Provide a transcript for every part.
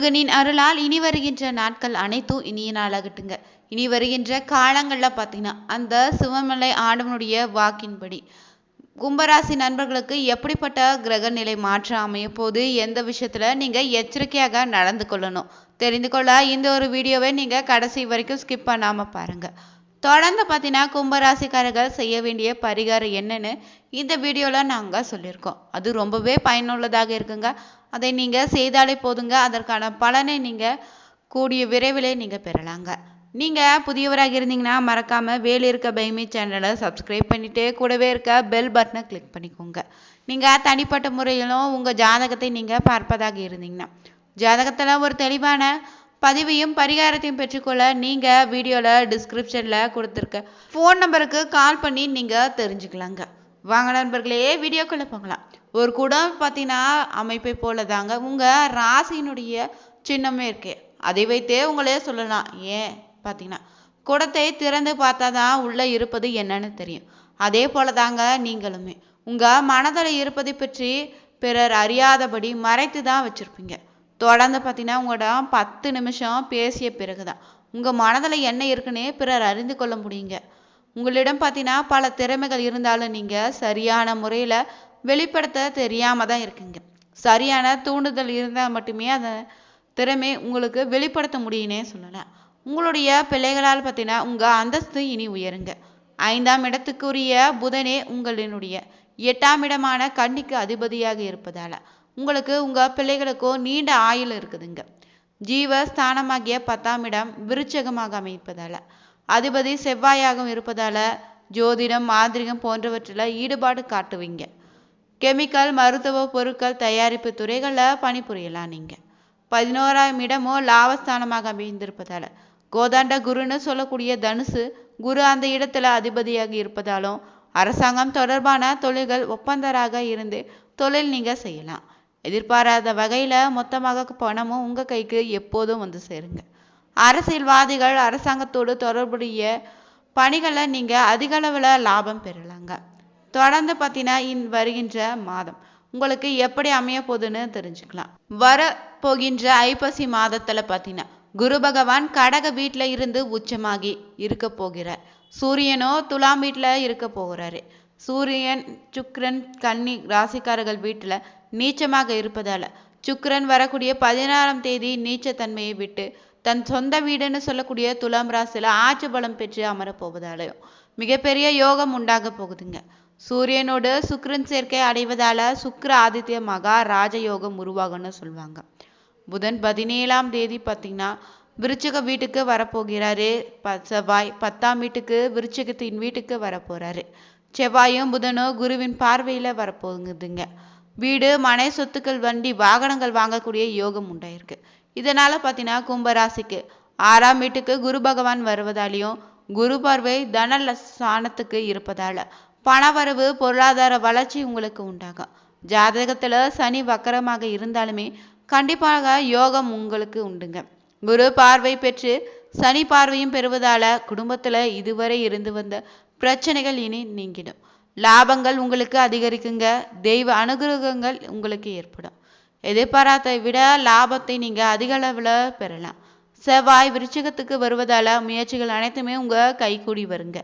முருகனின் அருளால் இனி வருகின்ற நாட்கள் அனைத்தும் இனிய நாளாகட்டுங்க. இனி வருகின்ற காலங்களில் பார்த்தீங்கன்னா அந்த சிவமலை ஆண்டவனுடைய வாக்கின்படி கும்பராசி நண்பர்களுக்கு எப்படிப்பட்ட கிரக நிலை மாற்றம் அமைய போது எந்த விஷயத்துல நீங்கள் எச்சரிக்கையாக நடந்து கொள்ளணும். தெரிந்து கொள்ள இந்த ஒரு வீடியோவை நீங்கள் கடைசி வரைக்கும் ஸ்கிப் பண்ணாமல் பாருங்க. தொடர்ந்து பார்த்தீங்கன்னா கும்பராசிக்காரர்கள் செய்ய வேண்டிய பரிகாரம் என்னன்னு இந்த வீடியோவில் நாங்கள் சொல்லியிருக்கோம். அது ரொம்பவே பயனுள்ளதாக இருக்குங்க. அதை நீங்கள் செய்தாலே போதுங்க. அதற்கான பலனை நீங்கள் கூடிய விரைவிலே நீங்கள் பெறலாங்க. நீங்கள் புதியவராக இருந்தீங்கன்னா மறக்காமல் வேலி இருக்க பைமி சேனலை சப்ஸ்கிரைப் பண்ணிவிட்டு கூடவே இருக்க பெல் பட்டனை கிளிக் பண்ணிக்கோங்க. நீங்கள் தனிப்பட்ட முறையிலும் உங்கள் ஜாதகத்தை நீங்கள் பார்ப்பதாக இருந்தீங்கன்னா ஜாதகத்தில் ஒரு தெளிவான பதிவையும் பரிகாரத்தையும் பெற்றுக்கொள்ள நீங்கள் வீடியோவில் டிஸ்கிரிப்ஷனில் கொடுத்துருக்க ஃபோன் நம்பருக்கு கால் பண்ணி நீங்கள் தெரிஞ்சுக்கலாங்க. வாங்க நண்பர்களே வீடியோக்குள்ளே போகலாம். ஒரு குடம் பார்த்தீங்கன்னா அமைப்பை போல தாங்க உங்கள் ராசியினுடைய சின்னமே இருக்கு. அதை வைத்தே உங்களே சொல்லலாம். ஏன் பார்த்தீங்கன்னா குடத்தை திறந்து பார்த்தா தான் உள்ளே இருப்பது என்னன்னு தெரியும். அதே போல தாங்க நீங்களுமே. உங்கள் மனதில் இருப்பதை பற்றி பிறர் அறியாதபடி மறைத்து தான் வச்சுருப்பீங்க. தொடர்ந்து பார்த்தீங்கன்னா உங்களோட பத்து நிமிஷம் பேசிய பிறகு தான் உங்கள் மனதில் என்ன இருக்குன்னே பிறர் அறிந்து கொள்ள முடியுங்க. உங்களிடம் பார்த்தீங்கன்னா பல திறமைகள் இருந்தாலும் நீங்கள் சரியான முறையில் வெளிப்படுத்த தெரியாமல் தான் இருக்குங்க. சரியான தூண்டுதல் இருந்தால் மட்டுமே அந்த திறமை உங்களுக்கு வெளிப்படுத்த முடியும்னே சொல்லலாம் உங்களுடைய பிள்ளைகளால் பார்த்தீங்கன்னா உங்கள் அந்தஸ்து இனி உயருங்க. ஐந்தாம் இடத்துக்குரிய புதனே உங்களினுடைய எட்டாம் இடமான கன்னிக்கு அதிபதியாக இருப்பதால் உங்களுக்கு உங்கள் பிள்ளைகளுக்கோ நீண்ட ஆயுள் இருக்குதுங்க. ஜீவ ஸ்தானமாகிய பத்தாம் இடம் விருச்சகமாக அமைப்பதால் அதிபதி செவ்வாயாகவும் இருப்பதால் ஜோதிடம் மாதிரிகம் போன்றவற்றில் ஈடுபாடு காட்டுவீங்க. கெமிக்கல் மருத்துவ பொருட்கள் தயாரிப்பு துறைகளில் பணிபுரியலாம் நீங்கள் பதினோராம் இடமும் லாபஸ்தானமாக அமைந்திருப்பதால். கோதாண்ட குருன்னு சொல்லக்கூடிய தனுசு குரு அந்த இடத்துல அதிபதியாக இருப்பதாலும் அரசாங்கம் தொடர்பான தொழில்கள் ஒப்பந்தராக இருந்து தொழில் நீங்கள் செய்யலாம். எதிர்பாராத வகையில் மொத்தமாக பணமும் உங்கள் கைக்கு எப்போதும் வந்து சேருங்க. அரசியல்வாதிகள் அரசாங்கத்தோடு தொடர்புடைய பணிகளை நீங்கள் அதிகளவில் லாபம் பெறலாங்க. தொடர்ந்து பார்த்தீங்கன்னா இன் வருகின்ற மாதம். உங்களுக்கு எப்படி அமைய போகுதுன்னு தெரிஞ்சுக்கலாம். வர போகின்ற ஐப்பசி மாதத்தில் பார்த்தீங்கன்னா குரு பகவான் கடக வீட்டில் இருந்து உச்சமாகி இருக்க போகிறார். சூரியனோ துலாம் வீட்டில் இருக்க போகிறாரு. சூரியன் சுக்ரன் கன்னி ராசிக்காரர்கள் வீட்டில் நீச்சமாக இருப்பதால சுக்ரன் வரக்கூடிய பதினாறாம் தேதி நீச்சத்தன்மையை விட்டு தன் சொந்த வீடுன்னு சொல்லக்கூடிய துலாம் ராசியில் ஆட்சி பலம் பெற்று அமரப்போவதாலையும் மிகப்பெரிய யோகம் உண்டாக போகுதுங்க. சூரியனோடு சுக்ரன் சேர்க்கை அடைவதால சுக்ர ஆதித்ய மகா ராஜயோகம் உருவாகும்னு சொல்லுவாங்க. புதன் பதினேழாம் தேதி பார்த்தீங்கன்னா விருச்சக வீட்டுக்கு வரப்போகிறாரு. ப செவ்வாய் பத்தாம் வீட்டுக்கு விருச்சகத்தின் வீட்டுக்கு வரப்போறாரு. செவ்வாயும் புதனும் குருவின் பார்வையில் வரப்போகுதுங்க. வீடு மனை சொத்துக்கள் வண்டி வாகனங்கள் வாங்கக்கூடிய யோகம் உண்டாயிருக்கு. இதனால பார்த்தீங்கன்னா கும்பராசிக்கு ஆறாம் வீட்டுக்கு குரு பகவான் வருவதாலையும் குரு பார்வை தன ஸ்தானத்துக்கு இருப்பதால பணவரவு பொருளாதார வளர்ச்சி உங்களுக்கு உண்டாகும் ஜாதகத்துல சனி வக்கரமாக இருந்தாலுமே கண்டிப்பாக யோகம் உங்களுக்கு உண்டுங்க. குரு பார்வை பெற்று சனி பார்வையும் பெறுவதால குடும்பத்துல இதுவரை இருந்து வந்த பிரச்சனைகள் இனி நீங்கிடும். லாபங்கள் உங்களுக்கு அதிகரிக்குங்க. தெய்வ அனுகிரகங்கள் உங்களுக்கு ஏற்படும். எதிர்பாராத்தை விட லாபத்தை நீங்க அதிக அளவில் பெறலாம். செவ்வாய் விருச்சிகத்துக்கு வருவதால முயற்சிகள் அனைத்துமே உங்க கைகூடி வருங்க.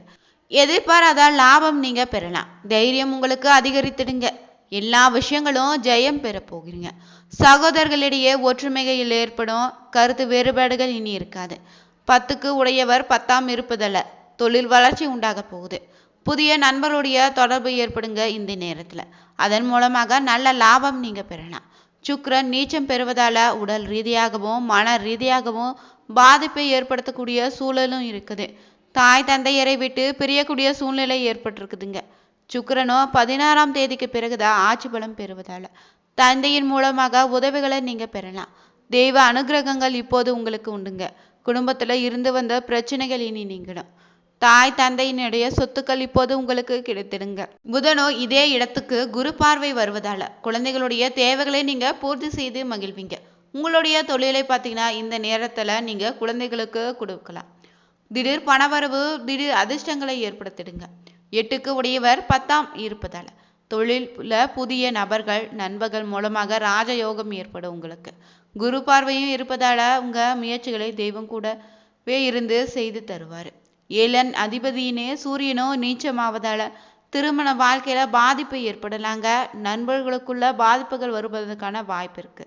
எதிர்பாராத லாபம் நீங்க பெறலாம். தைரியம் உங்களுக்கு அதிகரித்திடுங்க. எல்லா விஷயங்களும் ஜெயம் பெற போகிறீங்க. சகோதரர்களிடையே ஒற்றுமைகள் ஏற்படும் கருத்து வேறுபாடுகள் இனி இருக்காது. பத்துக்கு உடையவர் பத்தாம் இருப்பதல்ல தொழில் வளர்ச்சி உண்டாக போகுது. புதிய நண்பருடைய தொடர்பு ஏற்படுங்க இந்த நேரத்தில். அதன் மூலமாக நல்ல லாபம் நீங்க பெறலாம். சுக்கரன் நீச்சம் பெறுவதால உடல் ரீதியாகவும் மன ரீதியாகவும் பாதிப்பை ஏற்படுத்தக்கூடிய சூழலும் இருக்குது. தாய் தந்தையரை விட்டு பிரியக்கூடிய சூழ்நிலை ஏற்பட்டிருக்குதுங்க. சுக்கரனோ பதினாறாம் தேதிக்கு பிறகுதான் ஆட்சி பலம் பெறுவதால. தந்தையின் மூலமாக உதவிகளை நீங்க பெறலாம். தெய்வ அனுகிரகங்கள் இப்போது உங்களுக்கு உண்டுங்க. குடும்பத்துல இருந்து வந்த பிரச்சனைகள் இனி நீங்கிடும். தாய் தந்தையினுடைய சொத்துக்கள் இப்போது உங்களுக்கு கிடைத்திடுங்க. புதனோ இதே இடத்துக்கு குரு பார்வை வருவதால குழந்தைகளுடைய தேவைகளை நீங்க பூர்த்தி செய்து மகிழ்வீங்க. உங்களுடைய தொழிலை பார்த்தீங்கன்னா இந்த நேரத்துல நீங்க குழந்தைகளுக்கு கொடுக்கலாம். திடீர் பணவரவு திடீர் அதிர்ஷ்டங்களை ஏற்படுத்திடுங்க. எட்டுக்கு உடையவர் பத்தாம் இருப்பதால. தொழில்ல புதிய நபர்கள் நண்பர்கள் மூலமாக ராஜயோகம் ஏற்படும் உங்களுக்கு. குரு பார்வையும் இருப்பதால உங்க முயற்சிகளை தெய்வம் கூடவே இருந்து செய்து தருவார். ஏலன் அதிபதியினே சூரியனோ நீச்சமாவதால திருமண வாழ்க்கையில பாதிப்பு ஏற்படலாங்க. நண்பர்களுக்குள்ள பாதிப்புகள் வருவதற்கான வாய்ப்பு இருக்கு.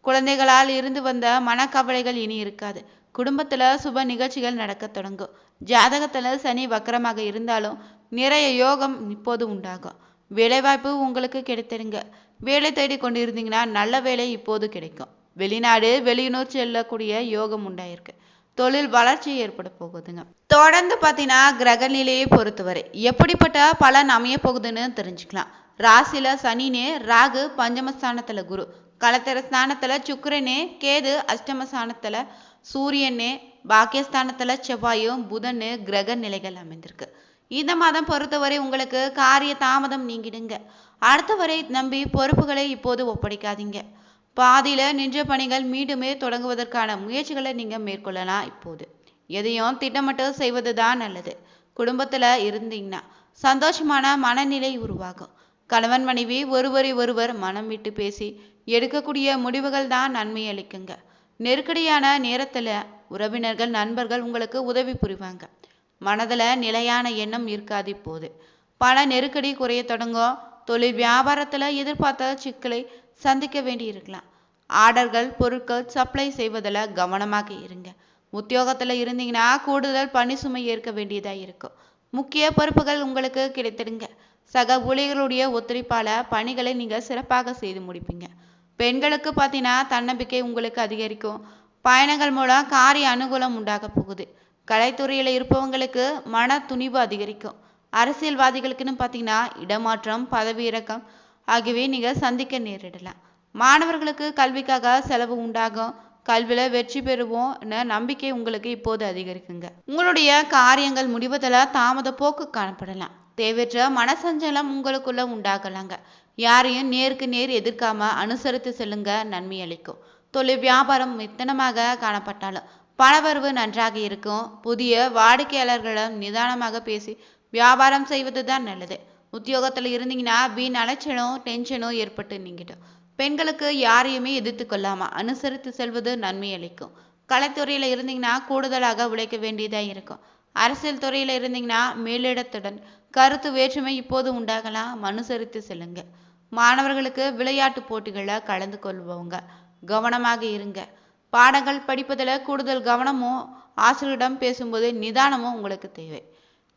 குழந்தைகளால் இருந்து வந்த மனக்கவலைகள் இனி இருக்காது. குடும்பத்துல சுப நிகழ்ச்சிகள் நடக்க தொடங்கும். ஜாதகத்துல சனி வக்கரமாக இருந்தாலும் நிறைய யோகம் இப்போது உண்டாகும். வேலைவாய்ப்பு உங்களுக்கு கிடைத்திருங்க வேலை தேடி கொண்டு இருந்தீங்கன்னா நல்ல வேலை இப்போது கிடைக்கும். வெளிநாடு வெளியூர் செல்லக்கூடிய யோகம் உண்டாயிருக்கு. தொழில் வளர்ச்சி ஏற்பட போகுதுங்க. தொடர்ந்து பார்த்தீங்கன்னா கிரக நிலையை பொறுத்தவரை எப்படிப்பட்ட பலன் அமைய போகுதுன்னு தெரிஞ்சுக்கலாம். ராசியில சனினே ராகு பஞ்சமஸ்தானத்துல குரு. கலத்தர ஸ்தானத்துல சுக்கரனே கேது அஷ்டமஸ்தானத்துல சூரியனு பாக்கியஸ்தானத்தில் செவ்வாயும் புதன் கிரக நிலைகள் அமைந்திருக்கு. இந்த மாதம் பொறுத்தவரை உங்களுக்கு காரிய தாமதம் நீங்கிடுங்க. அடுத்தவரை நம்பி பொறுப்புகளை இப்போது ஒப்படைக்காதீங்க. பாதியில நின்ற பணிகள் மீண்டுமே தொடங்குவதற்கான முயற்சிகளை நீங்கள் மேற்கொள்ளலாம் இப்போது. எதையும் திட்டமிட்டு செய்வது தான் நல்லது. குடும்பத்துல இருந்தீங்கன்னா சந்தோஷமான மனநிலை உருவாகும். கணவன் மனைவி ஒருவரை ஒருவர் மனம் விட்டு பேசி எடுக்கக்கூடிய முடிவுகள் தான் நன்மை அளிக்குங்க. நெருக்கடியான நேரத்தில் உறவினர்கள் நண்பர்கள் உங்களுக்கு உதவி புரிவாங்க. மனதில் நிலையான எண்ணம் இருக்காது இப்போது. பண நெருக்கடி குறைய தொடங்கும். தொழில் வியாபாரத்தில் எதிர்பார்த்த சிக்கலை சந்திக்க வேண்டி இருக்கலாம். ஆர்டர்கள் பொருட்கள் சப்ளை செய்வதில் கவனமாக இருங்க. உத்தியோகத்தில் இருந்தீங்கன்னா கூடுதல் பணி சுமை ஏற்க வேண்டியதாக இருக்கும். முக்கிய பொறுப்புகள் உங்களுக்கு கிடைத்திடுங்க. சக ஊழியர்களுடைய ஒத்துழைப்பால் பணிகளை நீங்கள் சிறப்பாக செய்து முடிப்பீங்க. பெண்களுக்கு பார்த்தீங்கன்னா தன்னம்பிக்கை உங்களுக்கு அதிகரிக்கும். பயணங்கள் மூலம் காரிய அனுகூலம் உண்டாக போகுது. கலைத்துறையில இருப்பவங்களுக்கு மன துணிவு அதிகரிக்கும். அரசியல்வாதிகளுக்குன்னு பார்த்தீங்கன்னா இடமாற்றம் பதவி இறக்கம் ஆகியவை நீங்கள் சந்திக்க நேரிடலாம். மாணவர்களுக்கு கல்விக்காக செலவு உண்டாகும். கல்வியில வெற்றி பெறுவோம் நம்பிக்கை உங்களுக்கு இப்போது அதிகரிக்குங்க. உங்களுடைய காரியங்கள் முடிவதில் தாமத போக்கு காணப்படலாம். தேவையற்ற மனசஞ்சலம் உங்களுக்குள்ள உண்டாகலாங்க. யாரையும் நேருக்கு நேர் எதிர்க்காம அனுசரித்து செல்லுங்க நன்மை அளிக்கும். தொழில் வியாபாரம் மித்தனமாக காணப்பட்டாலும் பணவரவு நன்றாக இருக்கும். புதிய வாடிக்கையாளர்களிடம் நிதானமாக பேசி வியாபாரம் செய்வது தான் நல்லது. உத்தியோகத்தில் இருந்தீங்கன்னா வீண் அலைச்சலும் டென்ஷனும் ஏற்பட்டு நீங்கிடும். பெண்களுக்கு யாரையுமே எதிர்த்து கொள்ளாம அனுசரித்து செல்வது நன்மை அளிக்கும். கலைத்துறையில இருந்தீங்கன்னா கூடுதலாக உழைக்க வேண்டியதா இருக்கும். அரசியல் துறையில இருந்தீங்கன்னா மேலிடத்துடன் கருத்து வேற்றுமை இப்போது உண்டாகலாம். அனுசரித்து செல்லுங்க. மாணவர்களுக்கு விளையாட்டு போட்டிகளில் கலந்து கொள்பவங்க. கவனமாக இருங்க. பாடங்கள் படிப்பதில் கூடுதல் கவனமும் ஆசிரியரிடம் பேசும்போது நிதானமும் உங்களுக்கு தேவை.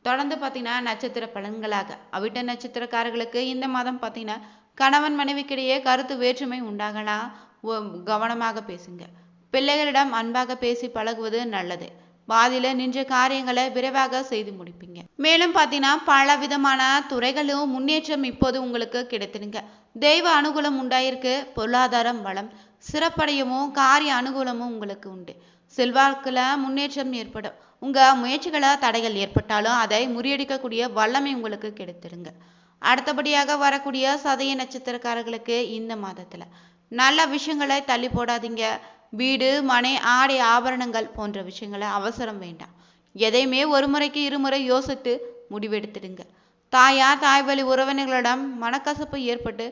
தொடர்ந்து பார்த்தீங்கன்னா நட்சத்திர பலன்களாக. அவிட்ட நட்சத்திரக்காரர்களுக்கு இந்த மாதம் பார்த்தீங்கன்னா கணவன் மனைவிக்கிடையே கருத்து வேற்றுமை உண்டாகலாம். கவனமாக பேசுங்க. பிள்ளைகளிடம் அன்பாக பேசி பழகுவது நல்லது. பாதியில் நின்ற காரியங்களை விரைவாக செய்து முடிப்பீங்க. மேலும் பார்த்தீங்கன்னா பல விதமான துறைகளும் முன்னேற்றம் இப்போது உங்களுக்கு கிடைத்திருங்க தெய்வ அனுகூலம் உண்டாயிருக்கு பொருளாதாரம் வளம் சிறப்படையவும் காரிய அனுகூலமும் உங்களுக்கு உண்டு. செல்வாக்குல முன்னேற்றம் ஏற்படும். உங்க முயற்சிகளை தடைகள் ஏற்பட்டாலும் அதை முறியடிக்கக்கூடிய வல்லமை உங்களுக்கு கிடைத்திருங்க அடுத்தபடியாக வரக்கூடிய சதய நட்சத்திரக்காரர்களுக்கு இந்த மாதத்துல நல்ல விஷயங்களை தள்ளி போடாதீங்க. வீடு மனை ஆடை ஆபரணங்கள் போன்ற விஷயங்களை அவசரம் வேண்டாம். எதையுமே ஒரு முறைக்கு இருமுறை யோசித்து முடிவெடுத்துடுங்க. தாயார் தாய் வழி உறவினர்களிடம் மனக்கசப்பு ஏற்பட்டு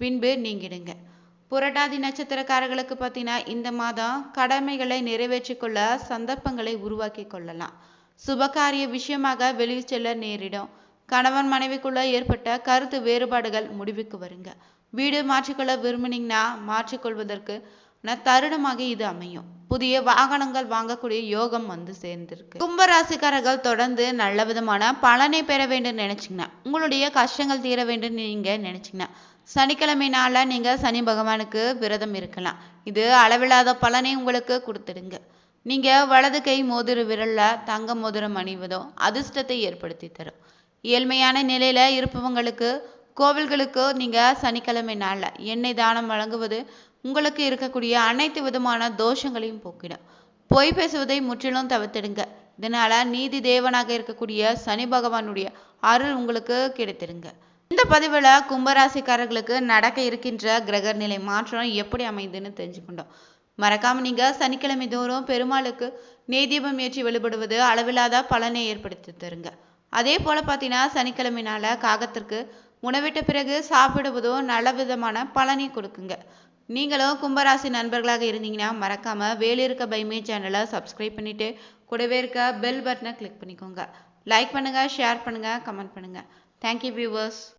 பின்பு நீங்கிடுங்க. புரட்டாதி நட்சத்திரக்காரர்களுக்கு பார்த்தீங்கன்னா இந்த மாதம் கடமைகளை நிறைவேற்றி கொள்ள சந்தர்ப்பங்களை உருவாக்கி கொள்ளலாம். சுபகாரிய விஷயமாக வெளியில் செல்ல நேரிடும். கணவன் மனைவிக்குள்ள ஏற்பட்ட கருத்து வேறுபாடுகள் முடிவுக்கு வருங்க. வீடு மாற்றிக்கொள்ள விரும்பினீங்கன்னா மாற்றிக்கொள்வதற்கு தருணமாக இது அமையும். புதிய வாகனங்கள் வாங்கக்கூடிய யோகம் வந்து சேர்ந்திருக்கு. கும்பராசிக்காரர்கள் தொடர்ந்து நல்ல விதமான பலனை பெற வேண்டும் நினைச்சீங்கன்னா உங்களுடைய கஷ்டங்கள் தீர வேண்டும் நீங்க நினைச்சீங்கன்னா சனிக்கிழமை நாள்ல நீங்க சனி பகவானுக்கு விரதம் இருக்கலாம். இது அளவில்லாத பலனை உங்களுக்கு கொடுத்துடுங்க. நீங்க வலது கை மோதிர விரல்ல தங்க மோதிரம் அணிவதோ அதிர்ஷ்டத்தை ஏற்படுத்தி தரும். ஏழ்மையான நிலையில இருப்பவங்களுக்கு கோவில்களுக்கு நீங்க சனிக்கிழமை நாள்ல எண்ணெய் தானம் வழங்குவது உங்களுக்கு இருக்கக்கூடிய அனைத்து விதமான தோஷங்களையும் போக்கிடும். பொய் பேசுவதை முற்றிலும் தவிர்த்திடுங்க. இதனால நீதி தேவனாக இருக்கக்கூடிய சனி பகவானுடைய அருள் உங்களுக்கு கிடைத்திருங்க இந்த பதிவுல கும்பராசிக்காரர்களுக்கு நடக்க இருக்கின்ற கிரக நிலை மாற்றம் எப்படி அமைதுன்னு தெரிஞ்சுக்கொண்டோம். மறக்காம நீங்க சனிக்கிழமை தோறும் பெருமாளுக்கு நெய்தீபம் ஏற்றி வழிபடுவது அளவில்லாத பலனை ஏற்படுத்தி தருங்க. அதே போல பார்த்தீங்கன்னா சனிக்கிழமை நாள காகத்திற்கு உணவிட்ட பிறகு சாப்பிடுவதோ நல்ல விதமான பலனை கொடுக்குங்க. நீங்களும் கும்பராசி நண்பர்களாக இருந்தீங்கன்னா மறக்காம வேலி இருக்க பைமே சேனலை சப்ஸ்கிரைப் பண்ணிட்டு கூடவே இருக்க பெல் பட்டனை கிளிக் பண்ணிக்கோங்க. லைக் பண்ணுங்க ஷேர் பண்ணுங்க கமெண்ட் பண்ணுங்க. Thank you viewers